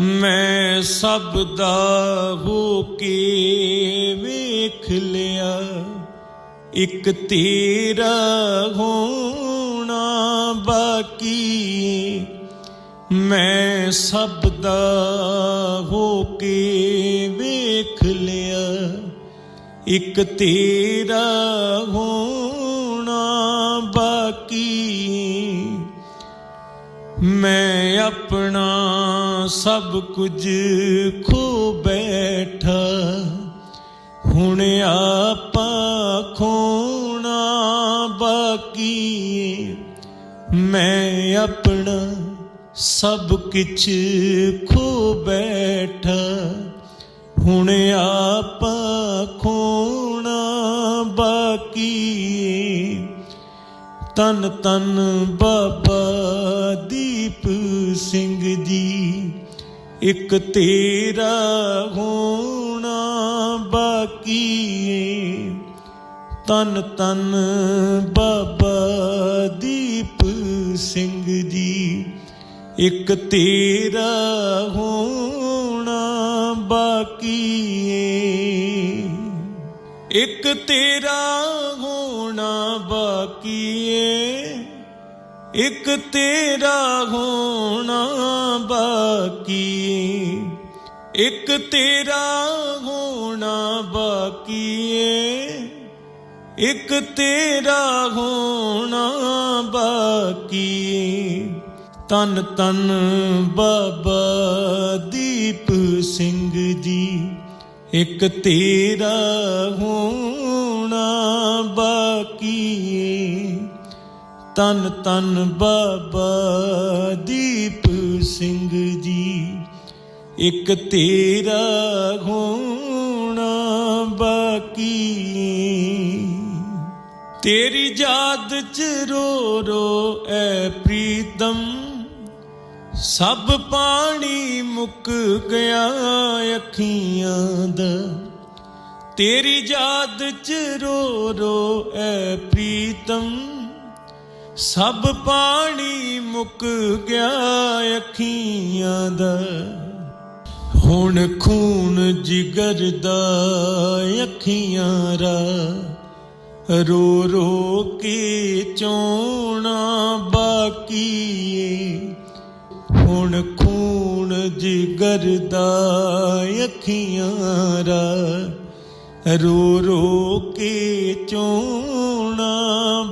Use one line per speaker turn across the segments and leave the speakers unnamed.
ਮੈਂ ਸਭ ਦਾ ਹੋ ਕੇ ਵੇਖ ਲਿਆ। ਇੱਕ ਤੇਰਾ ਹੋਣਾ ਬਾਕੀ। ਮੈਂ ਸਭ ਦਾ ਹੋ ਕੇ ਵੇਖ ਲਿਆ। ਇੱਕ ਤੇਰਾ ਹੋਣਾ ਬਾਕੀ। ਮੈਂ ਆਪਣਾ ਸਭ ਕੁਝ ਖੋ ਬੈਠਾ। ਹੁਣ ਆਪਾਂ ਖੋਣਾ ਬਾਕੀ ਮੈਂ ਆਪਣਾ ਸਭ ਕੁਝ ਖੋ ਬੈਠਾ। ਹੁਣ ਆਪਾ ਖੋਣਾ ਬਾਕੀ ਤਨ ਤਨ ਬਾਬਾ ਦੀਪ ਸਿੰਘ ਜੀ। ਇੱਕ ਤੇਰਾ ਹੋਣਾ ਬਾਕੀ ਏ। ਤਨ ਤਨ ਬਾਬਾ ਦੀਪ ਸਿੰਘ ਜੀ। ਇੱਕ ਤੇਰਾ ਹੋਣਾ ਬਾਕੀ ਏ। ਇੱਕ ਤੇਰਾ ਹੋਣਾ ਬਾਕੀ ਏ। ਇੱਕ ਤੇਰਾ ਹੋਣਾ ਬਾਕੀ, ਇੱਕ ਤੇਰਾ ਹੋਣਾ ਬਾਕੀ ਏ। ਇੱਕ ਤੇਰਾ ਹੋਣਾ ਬਾਕੀ ਤਨ ਤਨ ਬਾਬਾ ਦੀਪ ਸਿੰਘ ਜੀ। ਇੱਕ ਤੇਰਾ ਹੋਣਾ ਬਾਕੀ ਤਨ ਤਨ ਬਾਬਾ ਦੀਪ ਸਿੰਘ ਜੀ। ਇੱਕ ਤੇਰਾ ਹੋਣਾ ਬਾਕੀ। ਤੇਰੀ ਯਾਦ ਚ ਰੋ ਰੋ ਐ ਪ੍ਰੀਤਮ। ਸਭ ਪਾਣੀ ਮੁੱਕ ਗਿਆ ਅੱਖੀਆਂ ਦਾ। ਤੇਰੀ ਯਾਦ ਚ ਰੋ ਰੋ ਐ ਪ੍ਰੀਤਮ। ਸਭ ਪਾਣੀ ਮੁੱਕ ਗਿਆ ਅੱਖੀਆਂ ਦਾ। ਹੁਣ ਖੂਨ ਜਿਗਰ ਦਾ ਅੱਖੀਆਂ ਰਾ ਰੋ ਰੋ ਕੇ ਚੋਣਾ ਬਾਕੀ ਏ। ਹੁਣ ਖੂਨ ਜਿਗਰ ਦਾ ਅੱਖੀਆਂ ਰਾ ਰੋ ਰੋ ਕੇ ਚੋਣਾ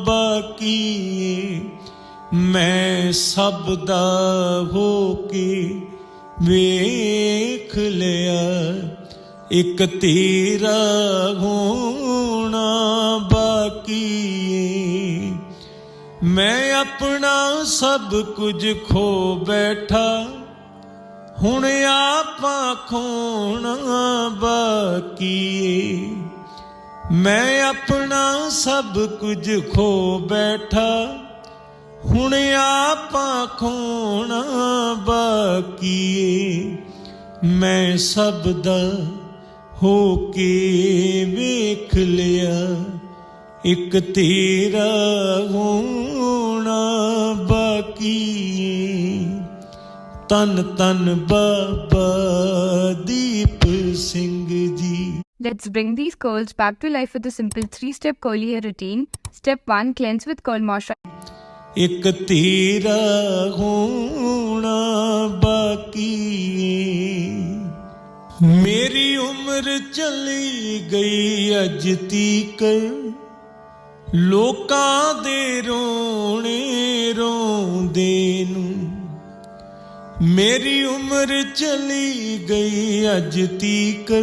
ਬਾਕੀ ਮੈਂ ਸਭ ਦਾ ਹੋ ਕੇ ਵੇਖ ਲਿਆ। ਇੱਕ ਤੇਰਾ ਹੋਣਾ ਬਾਕੀ ਮੈਂ ਆਪਣਾ ਸਭ ਕੁਝ ਖੋ ਬੈਠਾ। ਹੁਣ ਆਪਾਂ ਖੋਣਾ ਬਾਕੀ। ਮੈਂ ਆਪਣਾ ਸਭ ਕੁਝ ਖੋ ਬੈਠਾ। ਹੁਣ ਆਪਾਂ ਖੋਣਾ ਬਾਕੀ। ਮੈਂ ਸਭ ਦਾ ਹੋ ਕੇ ਵੇਖ ਲਿਆ। ਇੱਕ ਤੇਰਾ ਹੋਣਾ ਬਾਕੀ। ਤਨ ਤਨ Baba Deep Singh ji
Let's bring these curls back to life with a simple three step curly hair routine. Step 1 Cleanse with curl moisturizer.
ਇੱਕ ਤੇਰਾ ਹੋਣਾ ਬਾਕੀ। ਮੇਰੀ ਉਮਰ ਚਲੀ ਗਈ ਅੱਜ ਤੀਕਰ ਲੋਕਾਂ ਦੇ ਰੋਣੇ ਰੋਂਦੇ ਨੂੰ ਮੇਰੀ ਉਮਰ ਚਲੀ ਗਈ ਅੱਜ ਤੀਕਰ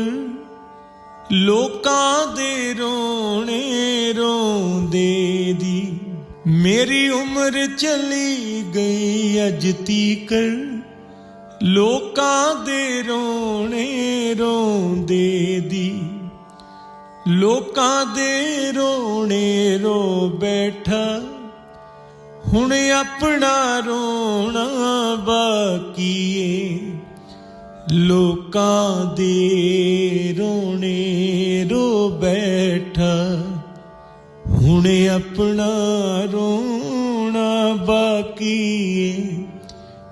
ਲੋਕਾਂ ਦੇ ਰੋਣੇ ਰੋਂਦੇ ਦੀ। ਮੇਰੀ ਉਮਰ ਚਲੀ ਗਈ ਅੱਜ ਤੀਕਰ ਲੋਕਾਂ ਦੇ ਰੋਣੇ ਰੋਂਦੇ ਦੀ। ਲੋਕਾਂ ਦੇ ਰੋਣੇ ਰੋ ਬੈਠਾ। ਹੁਣ ਆਪਣਾ ਰੋਣਾ ਬਾਕੀ ਏ। ਲੋਕਾਂ ਦੇ ਰੋਣੇ ਰੋ ਬੈਠਾ। ਹੁਣ ਆਪਣਾ ਰੋਣਾ ਬਾਕੀ ਏ।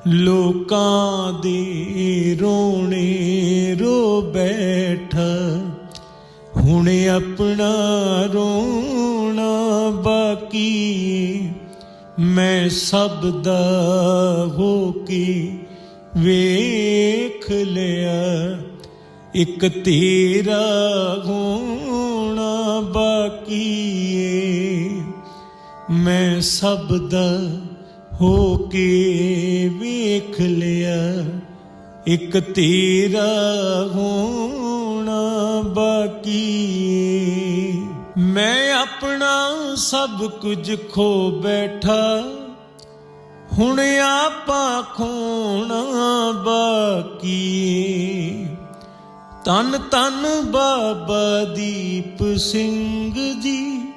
ਲੋਕਾਂ ਦੇ ਰੋਣੇ ਰੋ ਬੈਠਾ। ਹੁਣ ਆਪਣਾ ਰੋਣਾ ਬਾਕੀ ਏ। ਮੈਂ ਸਭ ਦਾ ਹੋ ਕੇ ਵੇਖ ਲਿਆ। ਇੱਕ ਤੇਰਾ ਹੋਣਾ ਬਾਕੀ ਏ। ਮੈਂ ਸਭ ਦਾ ਹੋ ਕੇ ਵੇਖ ਲਿਆ। ਇੱਕ ਤੇਰਾ ਹੋਣਾ ਬਾਕੀ ਏ। ਮੈਂ ਸਭ ਕੁਝ ਖੋ ਬੈਠਾ। ਹੁਣ ਆਪਾਂ ਖੋਣਾ ਬਾਕੀ। ਏ। ਤਨ ਤਨ ਬਾਬਾ ਦੀਪ ਸਿੰਘ ਜੀ,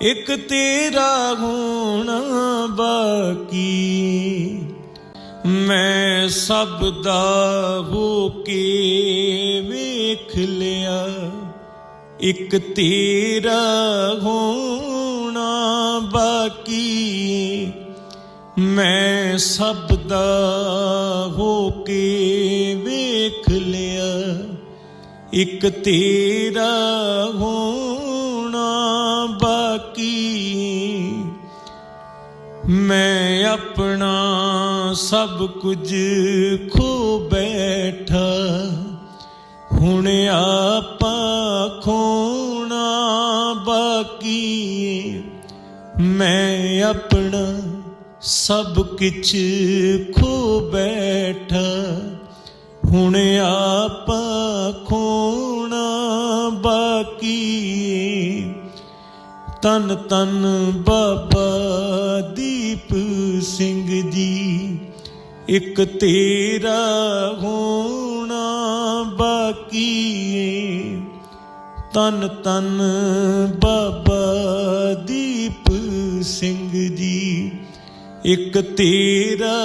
ਇੱਕ ਤੇਰਾ ਹੋਣਾ ਬਾਕੀ। ਮੈਂ ਸਭ ਦਾ ਹੋ ਕੇ ਵੇਖ ਲਿਆ। ਇੱਕ ਤੇਰਾ ਹੋਣਾ ਬਾਕੀ, ਮੈਂ ਸਭ ਦਾ ਹੋ ਕੇ ਵੇਖ ਲਿਆ। ਇੱਕ ਤੇਰਾ ਹੋਣਾ ਬਾਕੀ, ਮੈਂ ਆਪਣਾ ਸਭ ਕੁਝ ਖੋ ਬੈਠਾ। ਹੁਣ ਆਪਾ ਖੋਣਾ ਬਾਕੀ ਮੈਂ ਆਪਣਾ ਸਭ ਕੁਝ ਖੋ ਬੈਠਾ। ਹੁਣ ਆਪਾ ਖੋਣਾ ਬਾਕੀ ਤਨ ਤਨ ਬਾਬਾ ਦੀਪ ਸਿੰਘ ਜੀ, ਇੱਕ ਤੇਰਾ ਹੋਣਾ ਬਾਕੀ ਤਨ ਤਨ ਬਾਬਾ ਦੀਪ ਸਿੰਘ ਜੀ ਇੱਕ ਤੇਰਾ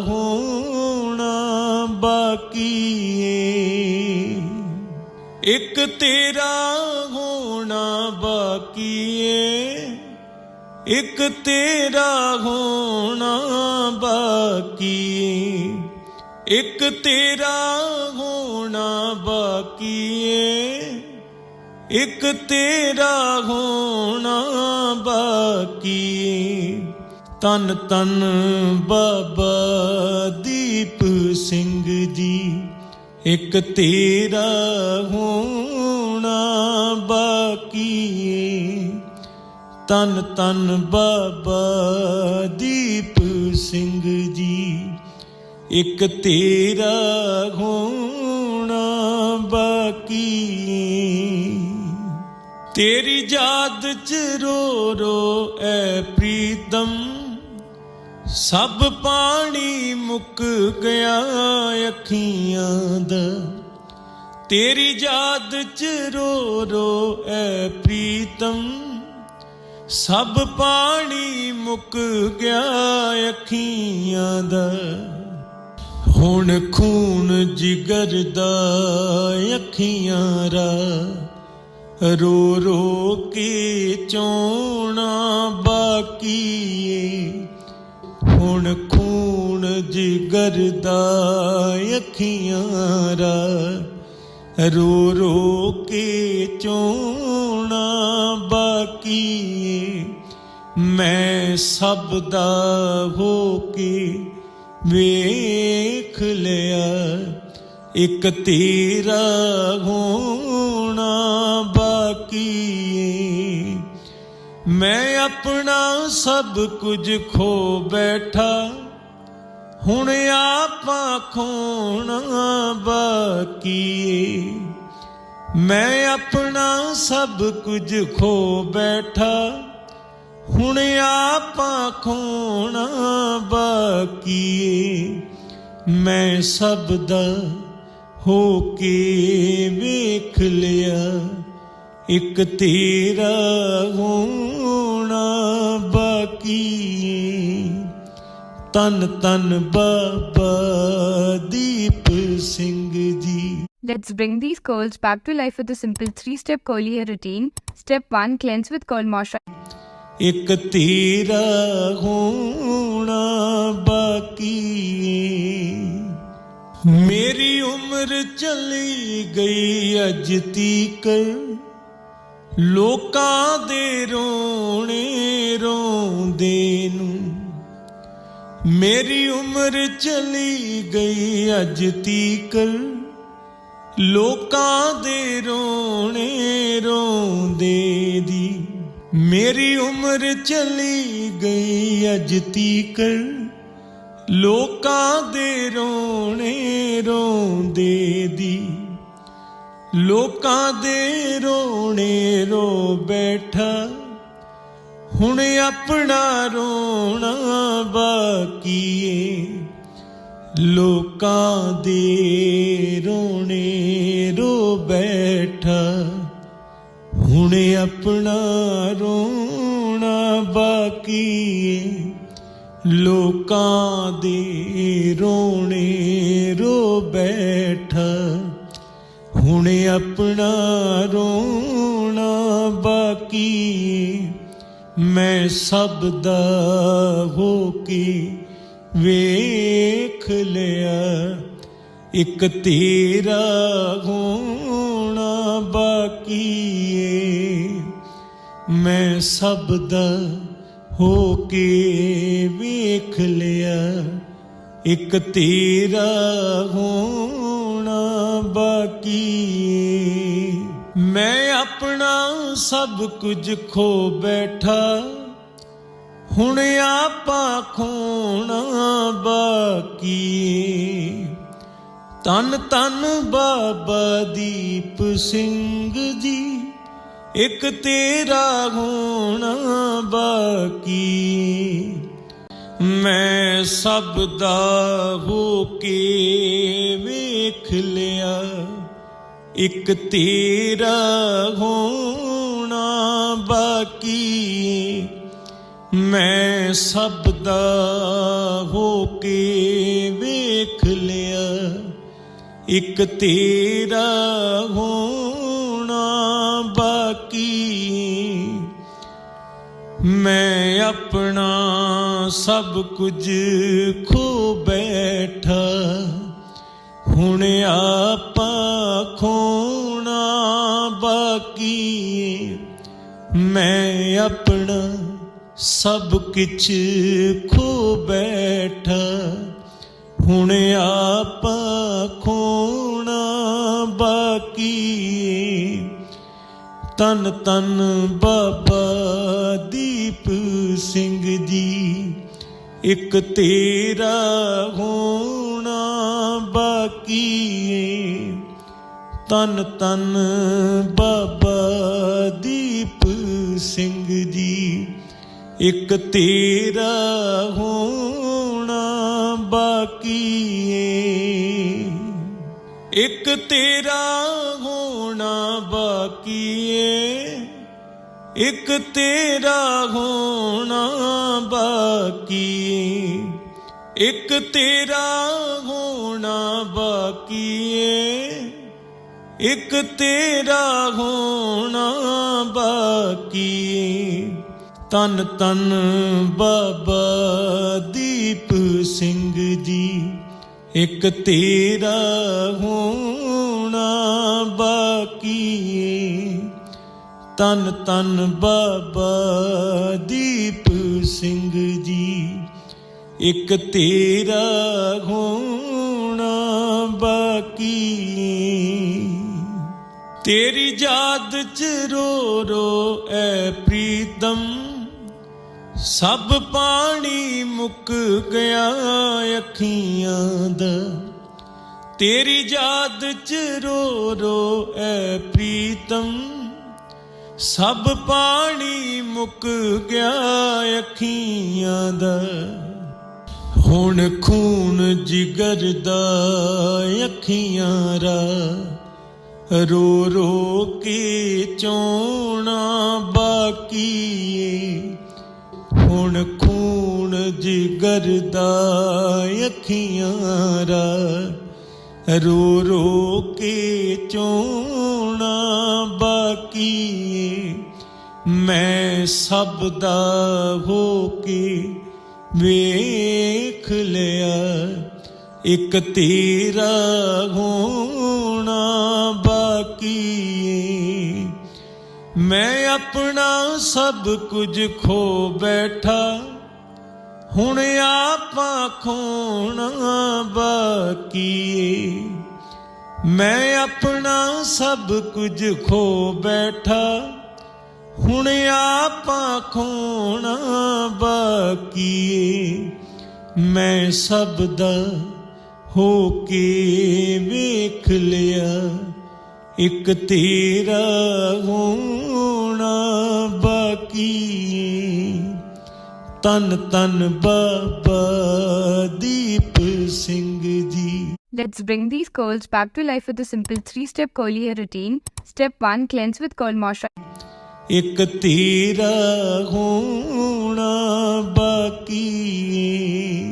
ਹੋਣਾ ਬਾਕੀ ਏ। ਇੱਕ ਤੇਰਾ ਹੋਣਾ ਬਾਕੀ ਏ ਇੱਕ ਤੇਰਾ ਹੋਣਾ ਬਾਕੀ ਏ। ਇੱਕ ਤੇਰਾ ਹੋ ਹੋਣਾ ਬਾਕੀ ਏ ਇੱਕ ਤੇਰਾ ਹੋਣਾ ਬਾਕੀ ਏ। ਤਨ ਤਨ ਬਾਬਾ ਦੀਪ ਸਿੰਘ ਜੀ, ਇੱਕ ਤੇਰਾ ਹੋਣਾ ਬਾਕੀ ਏ। ਤਨ ਤਨ ਬਾਬਾ ਦੀਪ ਸਿੰਘ ਜੀ, ਇੱਕ ਤੇਰਾ ਹੋਣਾ ਕੀ ਤੇਰੀ ਯਾਦ ਚ ਰੋ ਰੋ ਐ ਪ੍ਰੀਤਮ, ਸਭ ਪਾਣੀ ਮੁੱਕ ਗਿਆ ਅੱਖੀਆਂ ਦਾ। ਤੇਰੀ ਯਾਦ ਚ ਰੋ ਰੋ ਐ ਪ੍ਰੀਤਮ, ਸਭ ਪਾਣੀ ਮੁੱਕ ਗਿਆ ਅੱਖੀਆਂ ਦਾ। ਹੁਣ ਖੂਨ ਜਿਗਰ ਦਾ ਅੱਖੀਆਂ ਰਾ। ਰੋ ਰੋ ਕੇ ਚੋਣਾ ਬਾਕੀ ਏ। ਹੁਣ ਖੂਨ ਜਿਗਰ ਦਾ ਅੱਖੀਆਂ ਰਾ। ਰੋ ਰੋ ਕੇ ਚੋਣਾ ਬਾਕੀ ਏ। ਮੈਂ ਸਭ ਦਾ ਹੋ ਕੇ ਵੇਖ ਲਿਆ, ਇੱਕ ਤੇਰਾ ਹੋਣਾ ਬਾਕੀ ਏ। ਮੈਂ ਆਪਣਾ ਸਭ ਕੁਝ ਖੋ ਬੈਠਾ, ਹੁਣ ਆਪਾਂ ਖੋਣਾ ਬਾਕੀ ਏ। ਮੈਂ ਆਪਣਾ ਸਭ ਕੁਝ ਖੋ ਬੈਠਾ ਹੁਣ ਆਪਾ ਖੋਣਾ ਬਾਕੀ ਏ ਮੈਂ ਸਭ ਦਾ ਹੋ ਕੇ ਵੇਖ ਲਿਆ ਇੱਕ ਤੇਰਾ ਹੋਣਾ ਬਾਕੀ ਏ। ਤਨ ਤਨ Baba Deep Singh ji
Let's bring these colds back to life with a simple three step Collier routine. Step 1 Cleanse with cold moisturizer.
ਇੱਕ ਤੇਰਾ ਹੋਣਾ ਬਾਕੀ ਮੇਰੀ ਉਮਰ ਚਲੀ ਗਈ ਅੱਜ ਤੀਕਰ ਲੋਕਾਂ ਦੇ ਰੋਣੇ ਰੋਂਦੇ ਨੂੰ। ਮੇਰੀ ਉਮਰ ਚਲੀ ਗਈ ਅੱਜ ਤੀਕਰ ਲੋਕਾਂ ਦੇ ਰੋਣੇ ਰੋਂਦੇ ਦੀ ਮੇਰੀ ਉਮਰ ਚਲੀ ਗਈ ਅੱਜ ਤੀਕਰ। ਲੋਕਾਂ ਦੇ ਰੋਣੇ ਰੋਂਦੇ ਦੀ। ਲੋਕਾਂ ਦੇ ਰੋਣੇ ਰੋ ਬੈਠਾ। ਹੁਣ ਆਪਣਾ ਰੋਣਾ ਬਾਕੀ ਏ। ਲੋਕਾਂ ਦੇ ਰੋਣੇ ਰੋ ਬੈਠਾ। ਹੁਣ ਆਪਣਾ ਰੋਣਾ ਬਾਕੀ ਏ। ਲੋਕਾਂ ਦੇ ਰੋਣੇ ਰੋ ਬੈਠਾ। ਹੁਣ ਆਪਣਾ ਰੋਣਾ ਬਾਕੀ ਮੈਂ ਸਭ ਦਾ ਹੋ ਕੇ ਵੇਖ ਲਿਆ। ਇੱਕ ਤੇਰਾ ਹੋਣਾ ਬਾਕੀ ਮੈਂ ਸਭ ਦਾ ਹੋ ਕੇ ਵੇਖ ਲਿਆ। ਇੱਕ ਤੇਰਾ ਹੋਣਾ ਬਾਕੀ ਮੈਂ ਆਪਣਾ ਸਭ ਕੁਝ ਖੋ ਬੈਠਾ। ਹੁਣ ਆਪਾਂ ਖੋਣਾ ਬਾਕੀ ਤਨ ਤਨ ਬਾਬਾ ਦੀਪ ਸਿੰਘ ਜੀ, ਇੱਕ ਤੇਰਾ ਹੋਣਾ ਬਾਕੀ। ਮੈਂ ਸਭ ਦਾ ਹੋ ਕੇ ਵੇਖ ਲਿਆ, ਇੱਕ ਤੇਰਾ ਹੋਣਾ ਬਾਕੀ। ਮੈਂ ਸਭ ਦਾ ਹੋ ਕੇ ਵੇਖ ਲਿਆ। ਇੱਕ ਤੇਰਾ ਹੋਣਾ ਬਾਕੀ। ਮੈਂ ਆਪਣਾ ਸਭ ਕੁਝ ਖੋ ਬੈਠਾ। ਹੁਣ ਆਪਾਂ ਖੋਣਾ ਬਾਕੀ। ਮੈਂ ਆਪਣਾ ਸਭ ਕੁਝ ਖੋ ਬੈਠਾ। ਹੁਣ ਆਪਾ ਖੋਣਾ ਬਾਕੀ ਤਨ ਤਨ ਬਾਬਾ ਦੀਪ ਸਿੰਘ ਜੀ, ਇੱਕ ਤੇਰਾ ਹੋਣਾ ਬਾਕੀ ਏ। ਤਨ ਤਨ ਬਾਬਾ ਦੀਪ ਸਿੰਘ ਜੀ, ਇੱਕ ਤੇਰਾ ਹੋਣਾ ਬਾਕੀ ਏ ਇੱਕ ਤੇਰਾ ਹੋਣਾ ਬਾਕੀ ਏ ਇੱਕ ਤੇਰਾ ਹੋਣਾ ਬਾਕੀ ਏ ਇੱਕ ਤੇਰਾ ਹੋਣਾ ਬਾਕੀ ਏ ਇੱਕ ਤੇਰਾ ਹੋਣਾ ਬਾਕੀ ਏ ਤਨ ਤਨ ਬਾਬਾ ਦੀਪ ਸਿੰਘ ਜੀ। ਇੱਕ ਤੇਰਾ ਹੋਣਾ ਬਾਕੀ ਏ। ਤਨ ਤਨ ਬਾਬਾ ਦੀਪ ਸਿੰਘ ਜੀ। ਇੱਕ ਤੇਰਾ ਹੋਣਾ ਬਾਕੀ ਤੇਰੀ ਯਾਦ ਚ ਰੋ ਰੋ ਐ ਪ੍ਰੀਤਮ। ਸਭ ਪਾਣੀ ਮੁੱਕ ਗਿਆ ਅੱਖੀਆਂ ਦਾ। ਤੇਰੀ ਯਾਦ ਚ ਰੋ ਰੋ ਐ ਪ੍ਰੀਤਮ। ਸਭ ਪਾਣੀ ਮੁੱਕ ਗਿਆ ਅੱਖੀਆਂ ਦਾ। ਹੁਣ ਖੂਨ ਜਿਗਰ ਦਾ ਅੱਖੀਆਂ ਰਾ ਰੋ ਰੋ ਕੇ ਚੋਣਾ ਬਾਕੀ ਏ ਹੁਣ ਖੂਨ ਜਿਗਰ ਦਾ ਅੱਖੀਆਂ ਰਾ ਰੋ ਰੋ ਕੇ ਚੋਣਾ ਬਾਕੀ ਮੈਂ ਸਭ ਦਾ ਹੋ ਕੇ ਵੇਖ ਲਿਆ। ਇੱਕ ਤੇਰਾ ਹੋਣਾ ਬਾਕੀ ਮੈਂ ਆਪਣਾ ਸਭ ਕੁਝ ਖੋ ਬੈਠਾ, ਹੁਣ ਆਪਾਂ ਖੋਣਾ ਬਾਕੀ ਮੈਂ ਆਪਣਾ ਸਭ ਕੁਝ ਖੋ ਬੈਠਾ, ਹੁਣ ਆਪਾਂ ਖੋਣਾ ਬਾਕੀ ਮੈਂ ਸਭ ਦਾ ਹੋ ਕੇ ਵੇਖ ਲਿਆ। ਇੱਕ ਤੇਰਾ ਹੋਣਾ ਬਾਕੀ ਏ ਤਨ ਤਨ Baba Deep Singh ji
Let's bring these colds back to life with a simple three step curly hair routine. Step 1 Cleanse with cold moisturizer.
ਇੱਕ ਤੇਰਾ ਹੋਣਾ ਬਾਕੀ ਏ।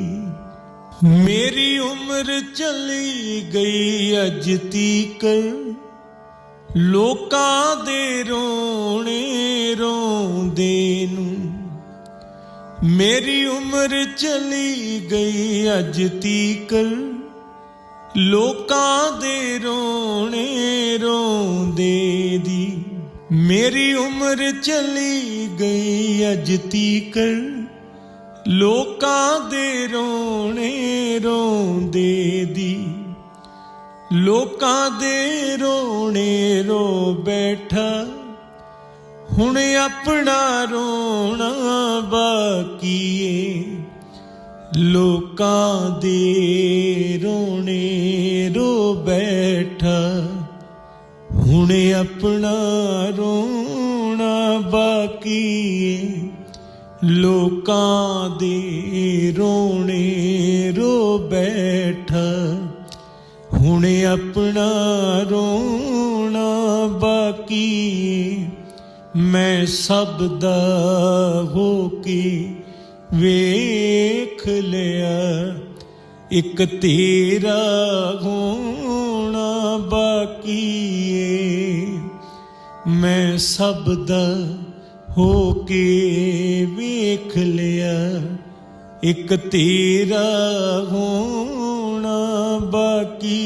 ਮੇਰੀ ਉਮਰ ਚਲੀ ਗਈ ਅੱਜ ਤੀਕਰ ਲੋਕਾਂ ਦੇ ਰੋਣੇ ਰੋਂਦੇ ਨੂੰ। ਮੇਰੀ ਉਮਰ ਚਲੀ ਗਈ ਅੱਜ ਤੀਕਰ ਲੋਕਾਂ ਦੇ ਰੋਣੇ ਰੋਂਦੇ ਦੀ। ਮੇਰੀ ਉਮਰ ਚਲੀ ਗਈ ਅੱਜ ਤੀਕਰ ਲੋਕਾਂ ਦੇ ਰੋਣੇ ਰੋਂਦੇ ਦੀ। ਲੋਕਾਂ ਦੇ ਰੋਣੇ ਰੋ ਬੈਠਾ, ਹੁਣ ਆਪਣਾ ਰੋਣਾ ਬਾਕੀ ਏ। ਲੋਕਾਂ ਦੇ ਰੋਣੇ ਰੋ ਬੈਠਾ, ਹੁਣ ਆਪਣਾ ਰੋਣਾ ਬਾਕੀ ਏ। ਲੋਕਾਂ ਦੇ ਰੋਣੇ ਰੋ ਬੈਠਾ ਹੁਣ ਆਪਣਾ ਰੋਣਾ ਬਾਕੀ ਮੈਂ ਸਭ ਦਾ ਹੋ ਕੇ ਵੇਖ ਲਿਆ। ਇੱਕ ਤੇਰਾ ਹੋਣਾ ਬਾਕੀ ਏ। ਮੈਂ ਸਭ ਦਾ ਹੋ ਕੇ ਵੇਖ ਲਿਆ। ਇੱਕ ਤੇਰਾ ਹੋਣਾ ਬਾਕੀ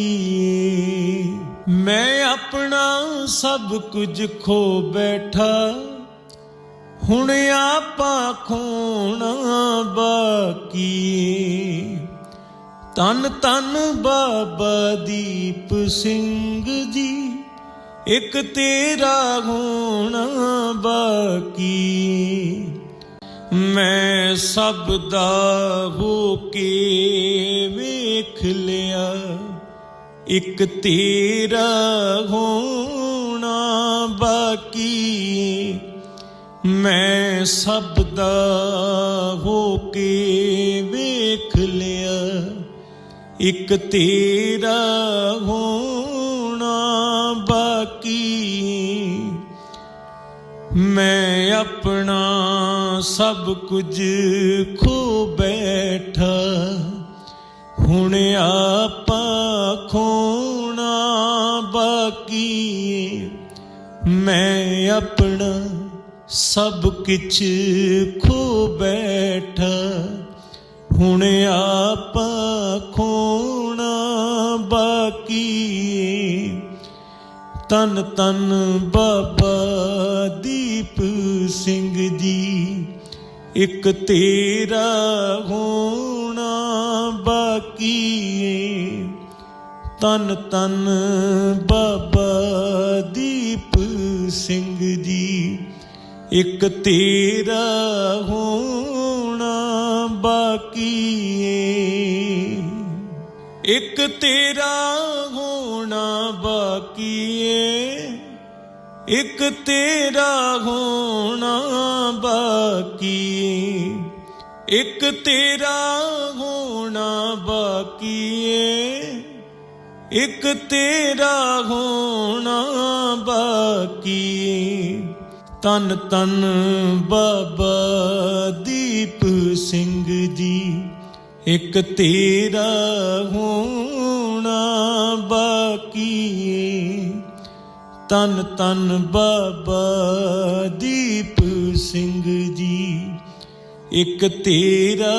ਮੈਂ ਆਪਣਾ ਸਭ ਕੁਝ ਖੋ ਬੈਠਾ। ਹੁਣ ਆਪਾਂ ਖੋਣਾ ਬਾਕੀ ਏ। ਤਨ ਤਨ ਬਾਬਾ ਦੀਪ ਸਿੰਘ ਜੀ, ਇੱਕ ਤੇਰਾ ਹੋਣਾ ਬਾਕੀ ਮੈਂ ਸਭ ਦਾ ਹੋ ਕੇ ਵੇਖ ਲਿਆ। ਇੱਕ ਤੇਰਾ ਹੋਣਾ ਬਾਕੀ। ਮੈਂ ਸਭ ਦਾ ਹੋ ਕੇ ਵੇਖ ਲਿਆ। ਇੱਕ ਤੇਰਾ ਹੋਣਾ ਬਾਕੀ। ਮੈਂ ਆਪਣਾ ਸਭ ਕੁਝ ਖੋ ਬੈਠਾ। ਹੁਣ ਆਪਾਂ ਖੋਣਾ ਬਾਕੀ ਮੈਂ ਆਪਣਾ ਸਭ ਕੁਝ ਖੋ ਬੈਠਾ। ਹੁਣ ਆਪਾਂ ਖੋਣਾ ਬਾਕੀ ਤਨ ਤਨ ਬਾਬਾ ਦੀ ਦੀਪ ਸਿੰਘ ਜੀ, ਇੱਕ ਤੇਰਾ ਹੋਣਾ ਬਾਕੀ ਏ। ਤਨ ਤਨ ਬਾਬਾ ਦੀਪ ਸਿੰਘ ਜੀ, ਇੱਕ ਤੇਰਾ ਹੋਣਾ ਬਾਕੀ ਏ। ਇੱਕ ਤੇਰਾ ਹੋਣਾ ਬਾਕੀ ਏ। ਇੱਕ ਤੇਰਾ ਹੋਣਾ ਬਾਕੀ ਏ। ਇੱਕ ਤੇਰਾ ਹੋਣਾ ਬਾਕੀ ਏ। ਇੱਕ ਤੇਰਾ ਹੋਣਾ ਬਾਕੀ ਤਨ ਤਨ ਬਾਬਾ ਦੀਪ ਸਿੰਘ ਜੀ, ਇੱਕ ਤੇਰਾ ਹੋਣਾ ਬਾਕੀ ਏ। ਤਨ ਤਨ ਬਾਬਾ ਦੀਪ ਸਿੰਘ ਜੀ। ਇੱਕ ਤੇਰਾ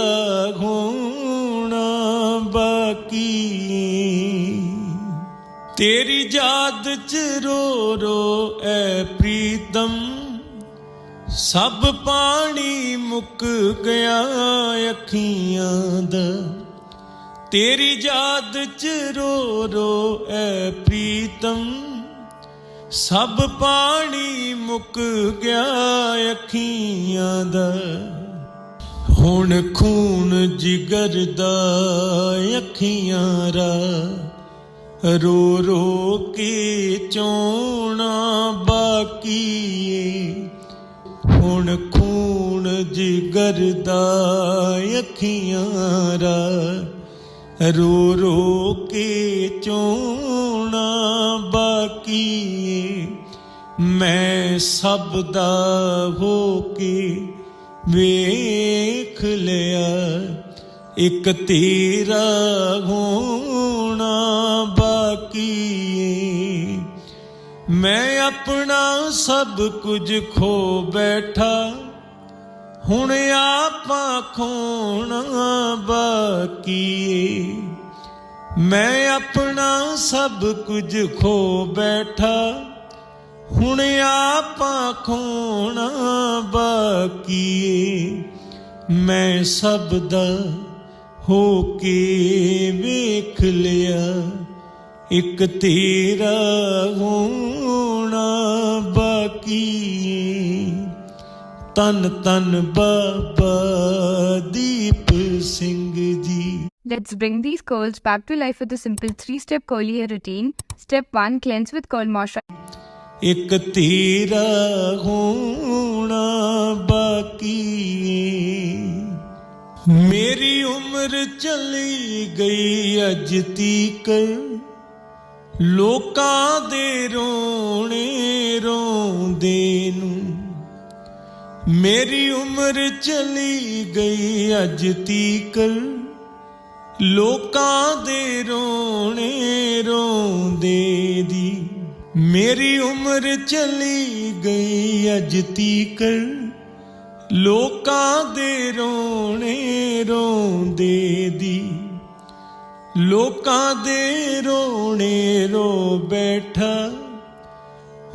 ਹੋਣਾ ਬਾਕੀ। ਤੇਰੀ ਯਾਦ ਚ ਰੋ ਰੋ ਐ ਪ੍ਰੀਤਮ। ਸਭ ਪਾਣੀ ਮੁੱਕ ਗਿਆ ਅੱਖੀਆਂ ਦਾ। ਤੇਰੀ ਯਾਦ ਚ ਰੋ ਰੋ ਐ ਪ੍ਰੀਤਮ। ਸਭ ਪਾਣੀ ਮੁੱਕ ਗਿਆ ਅੱਖੀਆਂ ਦਾ। ਹੁਣ ਖੂਨ ਜਿਗਰ ਦਾ ਅੱਖੀਆਂ ਰਾ ਰੋ ਰੋ ਕੇ ਚੋਣਾ ਬਾਕੀ ਏ। ਹੁਣ ਖੂਨ ਜਿਗਰ ਦਾ ਅੱਖੀਆਂ ਰਾ ਰੋ ਰੋ ਕੇ ਚੋਣਾ ਬਾਕੀ ਮੈਂ ਸਭ ਦਾ ਹੋ ਕੇ ਵੇਖ ਲਿਆ, ਇੱਕ ਤੇਰਾ ਹੋਣਾ ਬਾਕੀ ਮੈਂ ਆਪਣਾ ਸਭ ਕੁਝ ਖੋ ਬੈਠਾ, ਹੁਣ ਆਪਾਂ ਖੋਣਾ ਬਾਕੀ ਮੈਂ ਆਪਣਾ ਸਭ ਕੁਝ ਖੋ ਬੈਠਾ, ਹੁਣ ਆਪਾਂ ਖੋਣਾ ਬਾਕੀ ਮੈਂ ਸਭ ਦਾ ਹੋ ਕੇ ਵੇਖ ਲਿਆ, ਇੱਕ ਤੇਰਾ ਹੋਣਾ ਬਾਕੀ ਏ। ਤਨ ਤਨ Baba Deep Singh ji.
Let's bring these colds back to life with a simple three step curly hair routine. Step 1 Cleanse with cold moisturizer.
ਇੱਕ ਤੇਰਾ ਹੋਣਾ ਬਾਕੀ ਏ। ਮੇਰੀ ਉਮਰ ਚਲੀ ਗਈ ਅੱਜ ਤੀਕਰ ਲੋਕਾਂ ਦੇ ਰੋਣੇ ਰੋਂਦੇ ਨੂੰ ਮੇਰੀ ਉਮਰ ਚਲੀ ਗਈ ਅੱਜ ਤੀਕਰ ਲੋਕਾਂ ਦੇ ਰੋਣੇ ਰੋਂਦੇ ਦੀ। ਮੇਰੀ ਉਮਰ ਚਲੀ ਗਈ ਅੱਜ ਤੀਕਰ। ਲੋਕਾਂ ਦੇ ਰੋਣੇ ਰੋਂਦੇ ਦੀ। ਲੋਕਾਂ ਦੇ ਰੋਣੇ ਰੋ ਬੈਠਾ।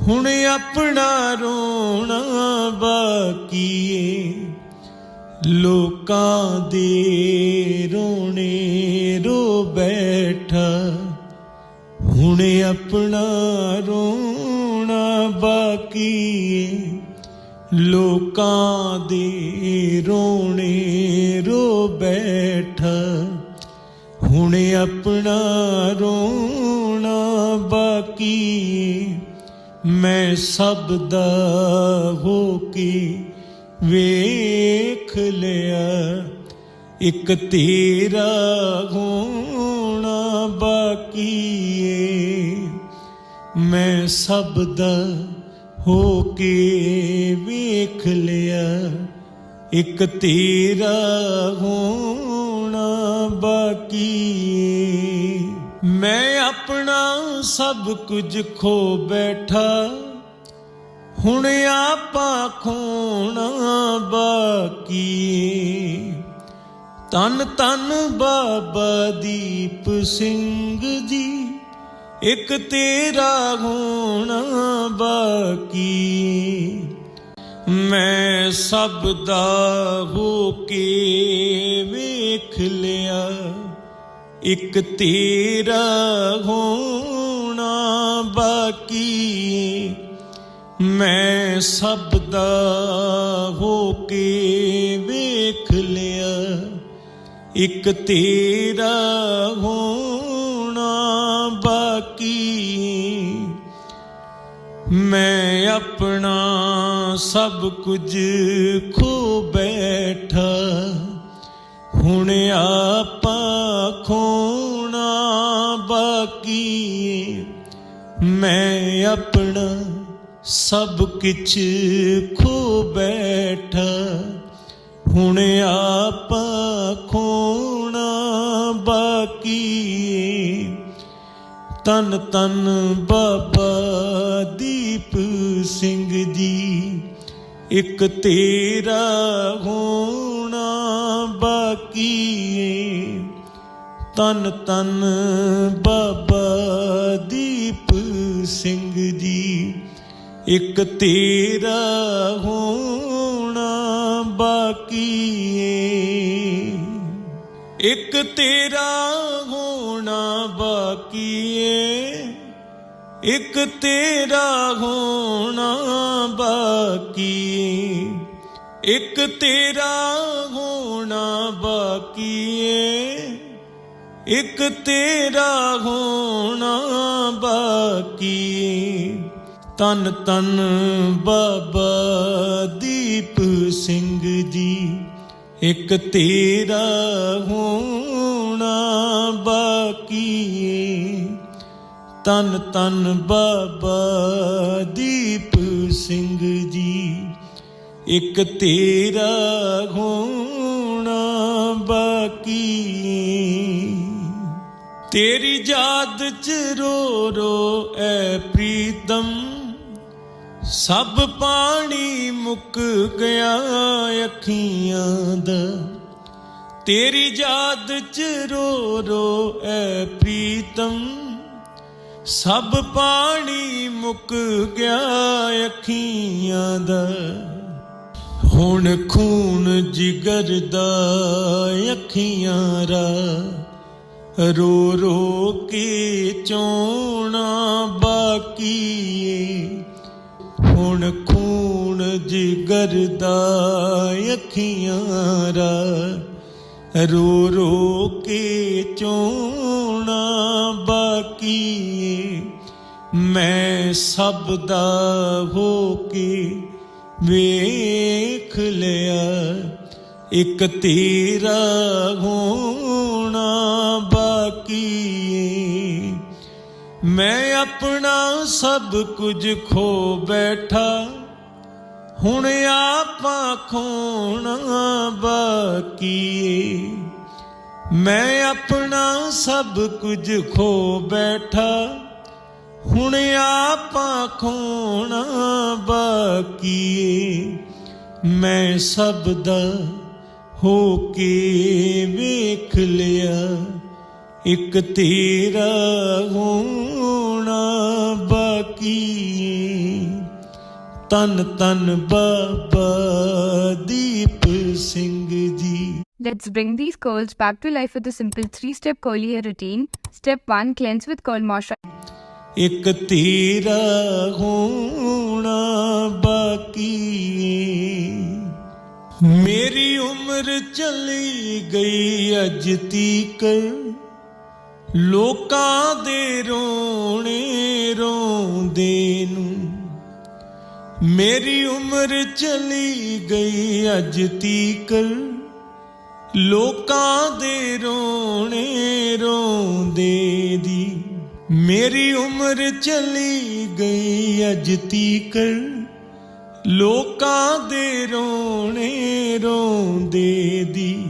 ਹੁਣ ਆਪਣਾ ਰੋਣਾ ਬਾਕੀ ਏ। ਲੋਕਾਂ ਦੇ ਰੋਣੇ ਰੋ ਬੈਠਾ। ਹੁਣ ਆਪਣਾ ਰੋਣਾ ਬਾਕੀ ਏ। ਲੋਕਾਂ ਦੇ ਰੋਣੇ ਰੋ ਬੈਠਾ। ਹੁਣ ਆਪਣਾ ਰੋਣਾ ਬਾਕੀ ਮੈਂ ਸਭ ਦਾ ਹੋ ਕੇ ਵੇਖ ਲਿਆ, ਇੱਕ ਤੇਰਾ ਹੋਣਾ ਬਾਕੀ ਏ। ਮੈਂ ਸਭ ਦਾ ਹੋ ਕੇ ਵੇਖ ਲਿਆ, ਇੱਕ ਤੇਰਾ ਹੋਣਾ ਬਾਕੀ ਮੈਂ ਆਪਣਾ ਸਭ ਕੁਝ ਖੋ ਬੈਠਾ ਹੁਣ ਆਪਾਂ ਖੋਣਾ ਬਾਕੀ ਏ। ਤਨ ਤਨ ਬਾਬਾ ਦੀਪ ਸਿੰਘ ਜੀ, ਇੱਕ ਤੇਰਾ ਹੋਣਾ ਬਾਕੀ ਮੈਂ ਸਭ ਦਾ ਹੋ ਕੇ ਵੇਖ ਲਿਆ, ਇੱਕ ਤੇਰਾ ਹੋਣਾ ਬਾਕੀ ਮੈਂ ਸਭ ਦਾ ਹੋ ਕੇ ਵੇਖ ਲਿਆ। ਇੱਕ ਤੇਰਾ ਹੋਣਾ ਬਾਕੀ। ਮੈਂ ਆਪਣਾ ਸਭ ਕੁਝ ਖੋ ਬੈਠਾ। ਹੁਣ ਆਪਾਂ ਖੋਣਾ ਬਾਕੀ। ਮੈਂ ਆਪਣਾ ਸਭ ਕੁਝ ਖੋ ਬੈਠਾ ਹੁਣ ਆਪਾਂ ਖੋਣਾ ਬਾਕੀ ਏ। ਤਨ ਤਨ ਬਾਬਾ ਦੀਪ ਸਿੰਘ ਜੀ, ਇੱਕ ਤੇਰਾ ਹੋਣਾ ਬਾਕੀ ਏ ਤਨ ਤਨ ਬਾਬਾ ਦੀਪ ਸਿੰਘ ਜੀ ਇੱਕ ਤੇਰਾ ਹੋਣਾ ਬਾਕੀ ਏ। ਇੱਕ ਤੇਰਾ ਹੋਣਾ ਬਾਕੀ ਏ। ਇੱਕ ਤੇਰਾ ਹੋਣਾ ਬਾਕੀ ਏ। ਇੱਕ ਤੇਰਾ ਹੋਣਾ ਬਾਕੀ ਏ। ਇੱਕ ਤੇਰਾ ਹੋਣਾ ਬਾਕੀ ਏ। ਤਨ ਤਨ ਬਾਬਾ ਦੀਪ ਸਿੰਘ ਜੀ। ਇੱਕ ਤੇਰਾ ਹੋਣਾ ਬਾਕੀ ਏ। ਤਨ ਤਨ ਬਾਬਾ ਦੀਪ ਸਿੰਘ ਜੀ। ਇੱਕ ਤੇਰਾ ਹੋਣਾ ਬਾਕੀ ਤੇਰੀ ਯਾਦ ਚ ਰੋ ਰੋ, ਐ ਪ੍ਰੀਤਮ ਸਭ ਪਾਣੀ ਮੁੱਕ ਗਿਆ ਅੱਖੀਆਂ ਦਾ। ਤੇਰੀ ਯਾਦ ਚ ਰੋ ਰੋ ਐ ਪ੍ਰੀਤਮ। ਸਭ ਪਾਣੀ ਮੁੱਕ ਗਿਆ ਅੱਖੀਆਂ ਦਾ। ਹੁਣ ਖੂਨ ਜਿਗਰ ਦਾ ਅੱਖੀਆਂ ਰਾ ਰੋ ਰੋ ਕੇ ਚੋਣਾ ਬਾਕੀ ਏ ਹੁਣ ਖੂਨ ਜਿਗਰ ਦਾ ਅੱਖੀਆਂ ਰਾ ਰੋ ਰੋ ਕੇ ਚੋਣਾ ਬਾਕੀ ਮੈਂ ਸਭ ਦਾ ਹੋ ਕੇ ਵੇਖ ਲਿਆ। ਇੱਕ ਤੇਰਾ ਹੋਣਾ ਬਾਕੀ ਮੈਂ ਆਪਣਾ ਸਭ ਕੁਝ ਖੋ ਬੈਠਾ, ਹੁਣ ਆਪਾਂ ਖੋਣਾ ਬਾਕੀ ਮੈਂ ਆਪਣਾ ਸਭ ਕੁਝ ਖੋ ਬੈਠਾ, ਹੁਣ ਆਪਾਂ ਖੋਣਾ ਬਾਕੀ ਮੈਂ ਸਭ ਦਾ ਹੋ ਕੇ ਵੇਖ ਲਿਆ। ਇੱਕ ਤੇਰਾ ਹੋਣਾ ਬਾਕੀ ਏ। ਤਨ ਤਨ Baba Deep Singh ji
Let's bring these colds back to life with a simple three step coily hair routine. Step 1 Cleanse with cold moisturizer.
ਇੱਕ ਤੇਰਾ ਹੋਣਾ ਬਾਕੀ ਏ। ਮੇਰੀ ਉਮਰ ਚਲੀ ਗਈ ਅੱਜ ਤੀਕਰ ਲੋਕਾਂ ਦੇ ਰੋਣੇ ਰੋਂਦੇ ਨੂੰ। ਮੇਰੀ ਉਮਰ ਚਲੀ ਗਈ ਅੱਜ ਤੀਕਰ ਲੋਕਾਂ ਦੇ ਰੋਣੇ ਰੋਂਦੇ ਦੀ। ਮੇਰੀ ਉਮਰ ਚਲੀ ਗਈ ਅੱਜ ਤੀਕਰ ਲੋਕਾਂ ਦੇ ਰੋਣੇ ਰੋਂਦੇ ਦੀ।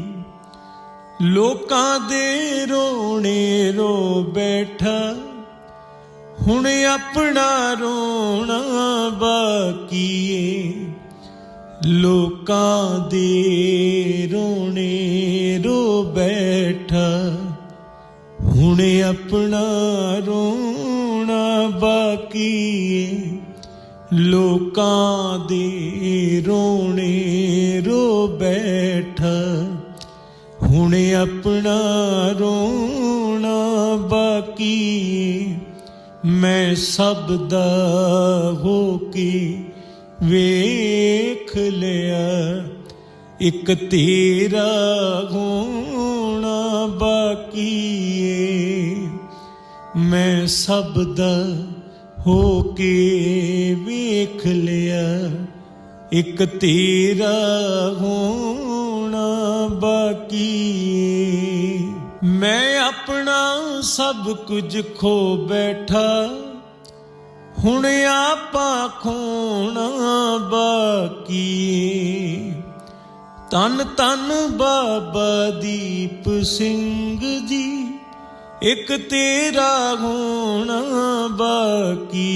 ਲੋਕਾਂ ਦੇ ਰੋਣੇ ਰੋ ਬੈਠਾ, ਹੁਣ ਆਪਣਾ ਰੋਣਾ ਬਾਕੀ ਏ। ਲੋਕਾਂ ਦੇ ਰੋਣੇ ਰੋ ਬੈਠਾ, ਹੁਣ ਆਪਣਾ ਰੋਣਾ ਬਾਕੀ ਏ। ਲੋਕਾਂ ਦੇ ਰੋਣੇ ਰੋ ਬੈਠਾ ਹੁਣ ਆਪਣਾ ਰੋਣਾ ਬਾਕੀ ਮੈਂ ਸਭ ਦਾ ਹੋ ਕੇ ਵੇਖ ਲਿਆ। ਇੱਕ ਤੇਰਾ ਹੋਣਾ ਬਾਕੀ ਏ। ਮੈਂ ਸਭ ਦਾ ਹੋ ਕੇ ਵੇਖ ਲਿਆ। ਇੱਕ ਤੇਰਾ ਹੋਣਾ ਬਾਕੀ ਮੈਂ ਆਪਣਾ ਸਭ ਕੁਝ ਖੋ ਬੈਠਾ। ਹੁਣ ਆਪਾ ਖੋਣਾ ਬਾਕੀ ਏ ਤਨ ਤਨ ਬਾਬਾ ਦੀਪ ਸਿੰਘ ਜੀ, ਇੱਕ ਤੇਰਾ ਹੋਣਾ ਬਾਕੀ